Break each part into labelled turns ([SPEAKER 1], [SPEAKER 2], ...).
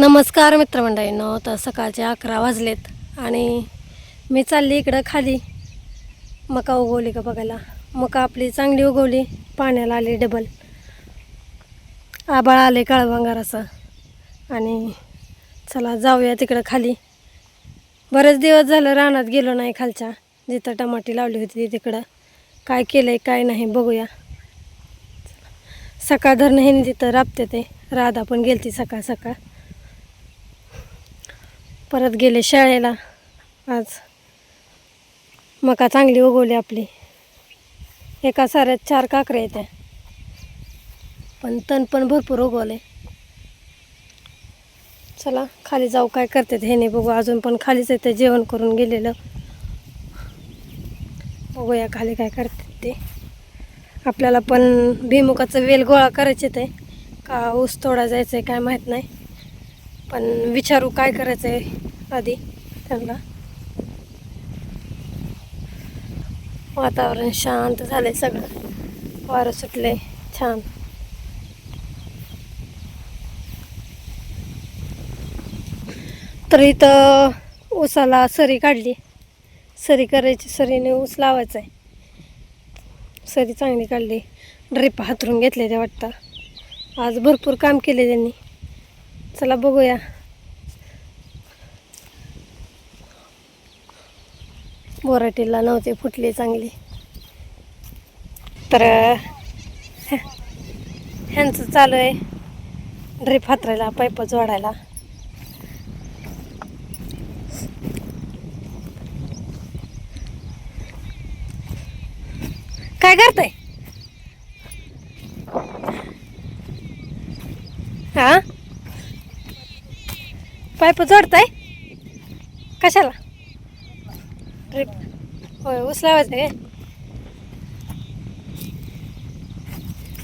[SPEAKER 1] नमस्कार मित्रमंडळींनो तर सकाळचे अकरा वाजलेत आणि मी चालली इकडं खाली. मका उगवली का बघायला? मका आपली चांगली उगवली पाण्याला आली डबल आबाळ आले काळभांगार असं आणि चला जाऊया तिकडं खाली. बरेच दिवस झालं रानात गेलो नाही खालच्या. जिथं टमाटी लावली होती तिकडं. काय केलं आहे काय नाही बघूया. सकाळ धरणं हे तिथं राबते ते. राधा पण गेलती सकाळ सकाळ. परत गेले शाळेला. आज मका चांगली उगवली आपली. एका साऱ्यात चार काकऱ्या येत्या. पण तण पण भरपूर उगवले चला खाली जाऊ काय करतात हे नाही बघू. अजून पण खालीच येते जेवण करून गेलेलं. बघूया खाली काय करतात ते. आपल्याला पण भीमुखाचं वेल गोळा करायचे ते का ऊस तोडा जायचं आहे काय माहीत नाही. पण विचारू काय करायचं आहे आधी त्यांना. वातावरण शांत झालंय सगळं. वारं सुटले छान. तर इथं ऊसाला सरी काढली. सरी करायची सरीने ऊस लावायचा आहे सरी चांगली काढली. ड्रिप हातरून घेतले ते वाटतं. आज भरपूर काम केले त्यांनी. चला बघूया. बोराटीला नव्हते फुटले चांगली. तर ह्या- ह्यांचं चालू आहे. ड्रीप हातरायला पाईप जोडायला. काय करताय? हा पाईप जोडताय? कशाला? ड्रिप होय ऊस लावायचं आहे.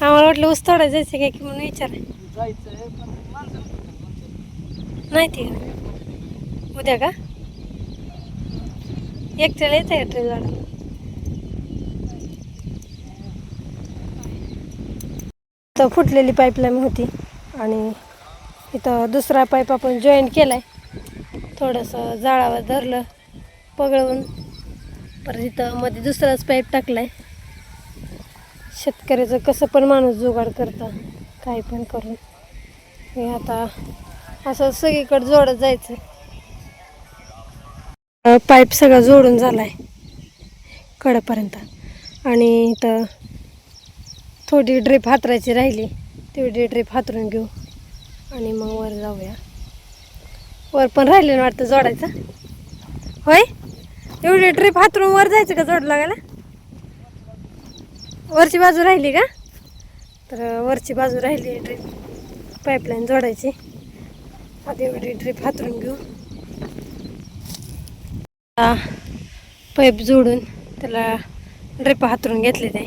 [SPEAKER 1] आम्हाला वाटलं ऊस तोडायचं जायचं काय की म्हणून विचार नाही ते. उद्या का? एकट्याला येतं का ट्रेन झाड तर फुटलेली पाईपलाईन होती आणि इथं दुसरा पाईप आपण जॉईन केला आहे थोडंसं जाळावर धरलं पगळवून परत इथं मध्ये दुसराच पाईप टाकला आहे शेतकऱ्याचं कसं पण माणूस जुगाड करता काही पण करून. हे आता असं सगळीकडे जोडत जायचं. पाईप सगळा जोडून झाला आहे कडेपर्यंत. आणि इथं थोडी ड्रीप हातरायची राहिली तेवढी ड्रीप हातरून घेऊ. आणि मग वर जाऊया. वर पण राहिले ना वाटतं जोडायचं. होय? एवढी ट्रिप हातरून वर जायचं का जोड लागायला वरची बाजू राहिली का? तर वरची बाजू राहिली ट्रिप पाईपलाईन जोडायची. आधी एवढी ट्रिप हातरून घेऊ. पाईप जोडून त्याला ड्रिप हातरून घेतले ते.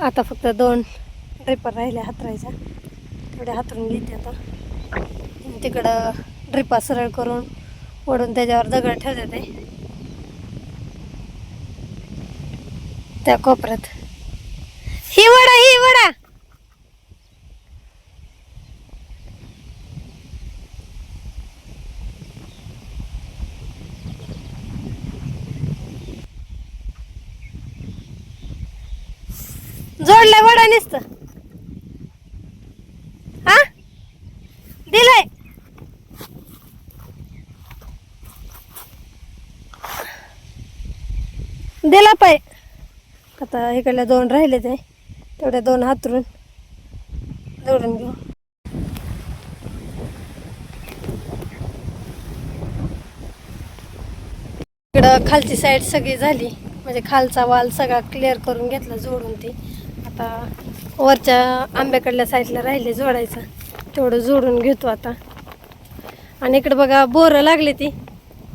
[SPEAKER 1] आता फक्त दोन ड्रिपर राहिल्या हातरायचा तेवढ्या हातरून घेते आता. तिकडं ड्रिपा सरळ करून ओढून त्याच्यावर दगड ठेवते ते. त्या कोपऱ्यात. ही वडा ही वडा! जोडल्या वडा निसतं हा दिलाय दिला आता इकडल्या दोन राहिले ते. तेवढ्या दोन हातरून जोडून घेऊ. इकडं खालची साईड सगळी झाली. म्हणजे खालचा वाल सगळा क्लिअर करून घेतला जोडून ती. आता वरच्या आंब्याकडल्या साईडला राहिले जोडायचं. तेवढं जोडून घेतो आता. आणि इकडं बघा बोरं लागली ती.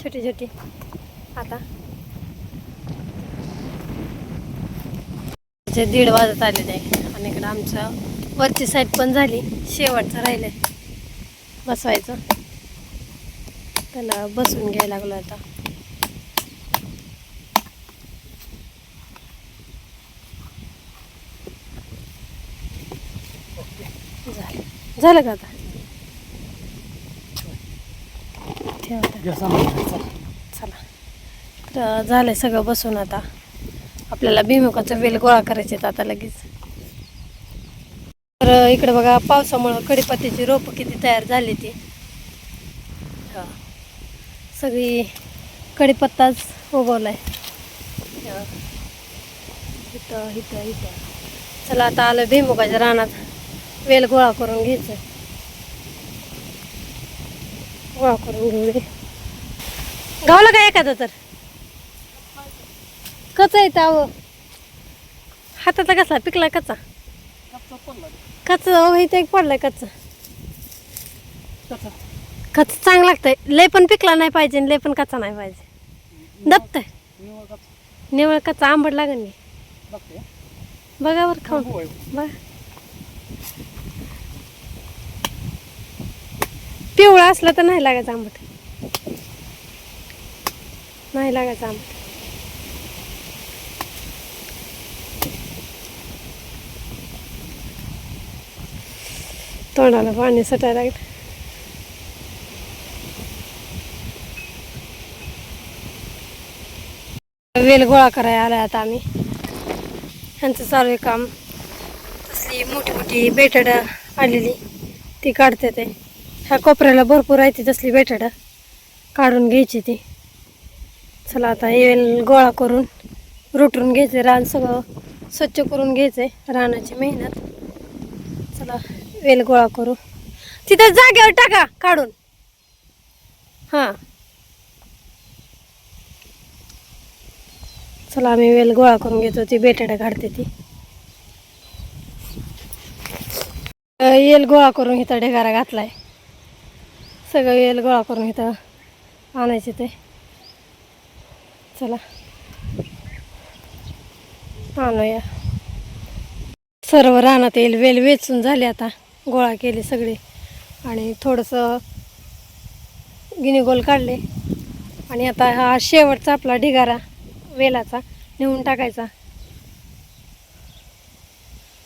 [SPEAKER 1] छोटी छोटी आता. दुपारचे दीड वाजत आलेले आहे. आणि इकडं आमचं वरची साईड पण झाली. शेवटचं राहिलं आहे बसवायचं. त्यांना बसून घ्यायला लागलो आता. झालं. झालं का आता?
[SPEAKER 2] ठेवा चला.
[SPEAKER 1] तर झालं सगळं बसून आता. आपल्याला भिमुखाचं वेल गोळा करायचे आहेत आता लगेच. तर इकडे बघा पावसामुळं कडीपत्त्याची रोपं किती तयार झाली ती. सगळी कडीपत्ताच उगवलाय. हा. इथं इथं इथं. चला आता आलं भिमुखाच्या रानात. वेल गोळा करून घ्यायचं. गोळा करून घेऊ गावला काय एखादा तर? कचा येतं अहो हाताचा कसा? पिकला कचा
[SPEAKER 2] कच्चा.
[SPEAKER 1] कचा अहो इथं एक पडलाय कच्चा.
[SPEAKER 2] कच्चा.
[SPEAKER 1] चांगला लागतंय. लय पण पिकला नाही पाहिजे लय पण कच्चा नाही पाहिजे. दबतंय.
[SPEAKER 2] निवळ कच्चा.
[SPEAKER 1] कच्चा आंबट लागेल
[SPEAKER 2] बघते.
[SPEAKER 1] बघा बरं खाऊन. बघा. पिवळा असला तर नाही लागायचं आंबट. नाही लागायचं आंबट. तोंडाला पाणी सटायला लागलं वेल गोळा करायला आलाय आता आम्ही ह्यांचं चालू आहे काम तसली मोठी मोठी बेटड आलेली ती काढते ते ह्या कोपऱ्याला भरपूर आहे ती तसली बेटड काढून घ्यायची ती चला आता हे वेल गोळा करून रुटून घ्यायचे रान सगळं स्वच्छ करून घ्यायचे रानाची मेहनत चला वेल गोळा करू. तिथं जागेवर टाका काढून. हां. चला आम्ही वेल गोळा करून घेतो. ती बेटाडा काढते ती. येल गोळा करून इथं ढेगारा घातलाय. सगळं येल गोळा करून इथं आणायचे ते. चला. आणूया. सर्व रानात येईल. वेल वेचून झाले आता. गोळा केले सगळे. आणि थोडंसं गिनीगोल काढले. आणि आता हा शेवटचा आपला ढिगारा वेलाचा नेऊन टाकायचा.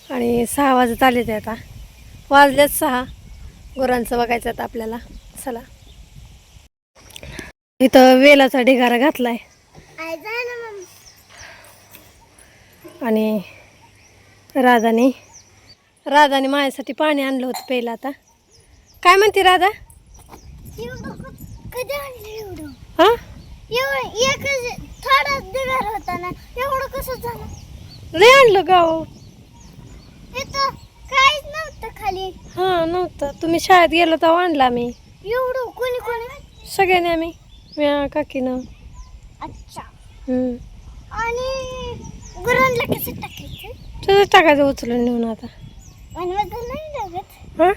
[SPEAKER 1] आणि सहा वाजत आले ते आता. वाजलेच सहा. गुरांचं बघायचं आता आपल्याला. चला. इथं वेलाचा ढिगारा घातलाय. आणि राधाने राधाने माझ्यासाठी पाणी आणलं होतं पहिलं आता. काय म्हणते राधा?
[SPEAKER 3] कधी आणलं एवढं?
[SPEAKER 1] हां?
[SPEAKER 3] एवढं एकच थोडा दिगार होता ना एवढं कसं झालं?
[SPEAKER 1] लय आणलं गाव
[SPEAKER 3] इथं काहीच नव्हतं खाली.
[SPEAKER 1] हां नव्हतं. तुम्ही शाळेत गेलो तेव्हा आणला आम्ही
[SPEAKER 3] एवढं कोणी कोणी?
[SPEAKER 1] सगळ्यांनी आम्ही म्या काकीनं.
[SPEAKER 3] अच्छा.
[SPEAKER 1] हम्म.
[SPEAKER 3] आणि गुरांना कसं टाकायचं?
[SPEAKER 1] तुझं टाकायचं उचलून नेऊन आता. हां?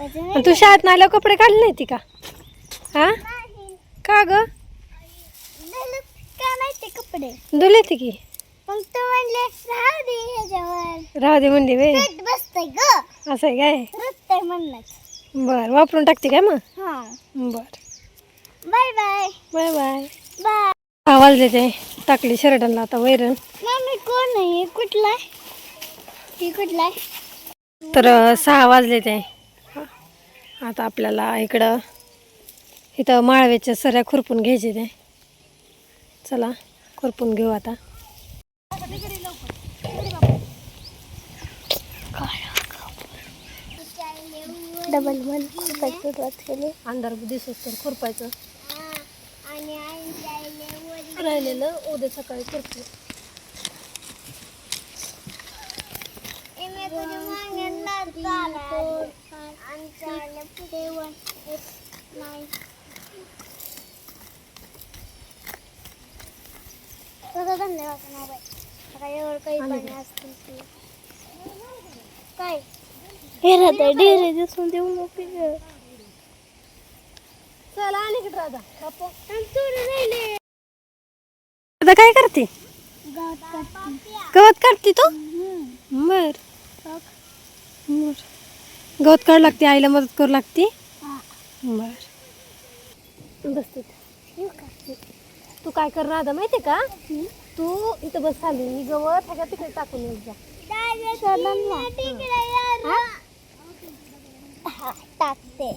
[SPEAKER 3] नाही
[SPEAKER 1] तू शाळेत आल्यावर कपडे काढले नाही ती का? हां?
[SPEAKER 3] नाही.
[SPEAKER 1] का ग?
[SPEAKER 3] कपडे
[SPEAKER 1] धुले ती की.
[SPEAKER 3] मग तू म्हणले राहू दे ह्याच्यावर.
[SPEAKER 1] राहू दे म्हणली वे
[SPEAKER 3] पेट बसतंय ग.
[SPEAKER 1] असं आहे काय?
[SPEAKER 3] रुततंय म्हणूनच
[SPEAKER 1] बर वापरून टाकते काय मग?
[SPEAKER 3] हा.
[SPEAKER 1] बर.
[SPEAKER 3] Bye bye.
[SPEAKER 1] Bye bye.
[SPEAKER 3] Bye.
[SPEAKER 1] हा वाजले ते टाकली शर्टनला आता वैरण.
[SPEAKER 3] मम्मी कोण आहे? कुठला आहे? कुठला आहे?
[SPEAKER 1] तर सहा वाजले ते. आता आपल्याला इकडं इथं माळव्याच्या सऱ्या खुरपून घ्यायचे ते. चला खुरपून घेऊ आता.
[SPEAKER 3] डबल केली
[SPEAKER 1] अंधार दिसत तर खुरपायचं. राहिलेलं उद्या सकाळी खुरपू.
[SPEAKER 3] आता एवढं काही पाणी असतील ते. काय हे राहते डेरे दिसून देऊ नको ग.
[SPEAKER 1] चला आणि
[SPEAKER 3] थोडं राहिले
[SPEAKER 1] आता काय करते
[SPEAKER 3] गावात काढते.
[SPEAKER 1] तू. बर. बर. गवत काढ लागते आईला मदत करू लागते?
[SPEAKER 3] हा.
[SPEAKER 1] बर बस तिथं.
[SPEAKER 3] येऊ का?
[SPEAKER 1] तू काय कर राधा माहितीये का? तू इथं बस खाली. मी गवत ह्याच्या तिकडे टाकून येत जा.
[SPEAKER 3] हा, टाकते.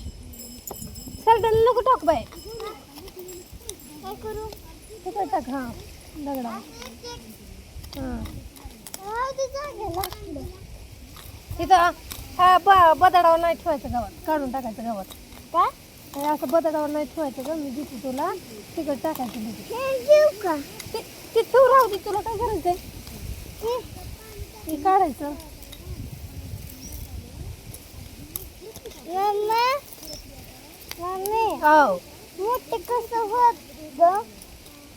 [SPEAKER 1] सरडाला नको टाक बाय
[SPEAKER 3] काय करू
[SPEAKER 1] तिकडे टाक हां. दगडा हां. तिथं हा ब बदाडावर नाही ठेवायचं गावात. काढून टाकायचं गावात.
[SPEAKER 3] काय?
[SPEAKER 1] असं बदाडावर नाही ठेवायचं ग. मी देते तुला. तिकडे टाकायचं
[SPEAKER 3] घेऊ का?
[SPEAKER 1] ते ते ठेवू राहू दे. तुला काय करायचंय
[SPEAKER 3] हे?
[SPEAKER 1] हे काढायचं.
[SPEAKER 3] मम्मा मम्मी
[SPEAKER 1] हो
[SPEAKER 3] मोठं कसं होत ग?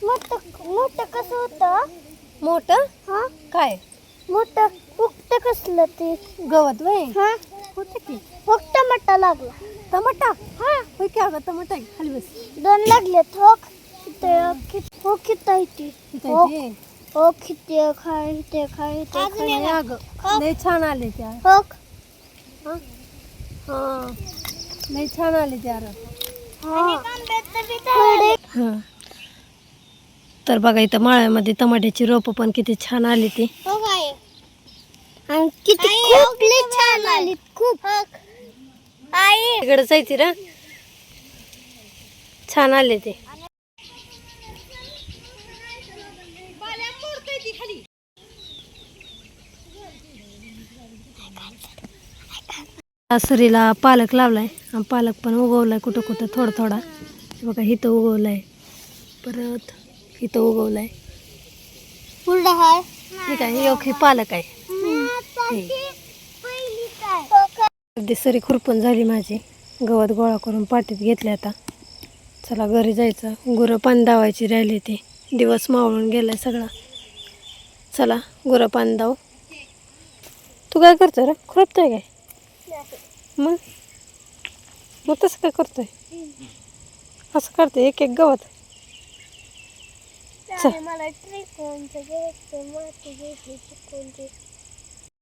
[SPEAKER 3] मोठं मोठं कसं होतं?
[SPEAKER 1] मोठं?
[SPEAKER 3] हा?
[SPEAKER 1] काय?
[SPEAKER 3] मोठं फक्त कसलं ते?
[SPEAKER 1] गवत वय?
[SPEAKER 3] हा?
[SPEAKER 1] होतं की.
[SPEAKER 3] फक्त टमाटा लागला.
[SPEAKER 1] टमाटा? हा. होय की अगं टमाटा आहे. खाली बस.
[SPEAKER 3] दोन लागले कित- हो किती आहे ती हो.
[SPEAKER 1] ते.
[SPEAKER 3] हो किती खाय ते खाय ते खाय
[SPEAKER 1] हे अगं लय छान आले त्या.
[SPEAKER 3] ठोक
[SPEAKER 1] हा? हा. लय छान आले त्या हां. तर बघा इथं माळ्यामध्ये टमाट्याची रोपं पण किती छान आली ती.
[SPEAKER 3] हो. आणि किती खूप लई छान आली खूप. आई.
[SPEAKER 1] तिकडे जायची रा. छान आले ते. सरीला पालक लावलाय आणि पालक पण उगवलाय कुठं कुठं थोडा थोडा. बघा इथं उगवलाय. परत इथं उगवलाय.
[SPEAKER 3] पुढं हाय.
[SPEAKER 1] हे काय हे एक हे पालक आहे. सरी खुरपण झाली माझी. गवत गोळा करून पाठीत घेतले आता. चला घरी जायचं. गुरं पाणी दावायची राहिली ते. दिवस मावळून गेलाय सगळा. चला गुरं पाणी दाव. तू काय करतोय रे? खुरपतोय काय? मग? मग तसं काय करतोय? असं करते एक एक गवत.
[SPEAKER 3] मला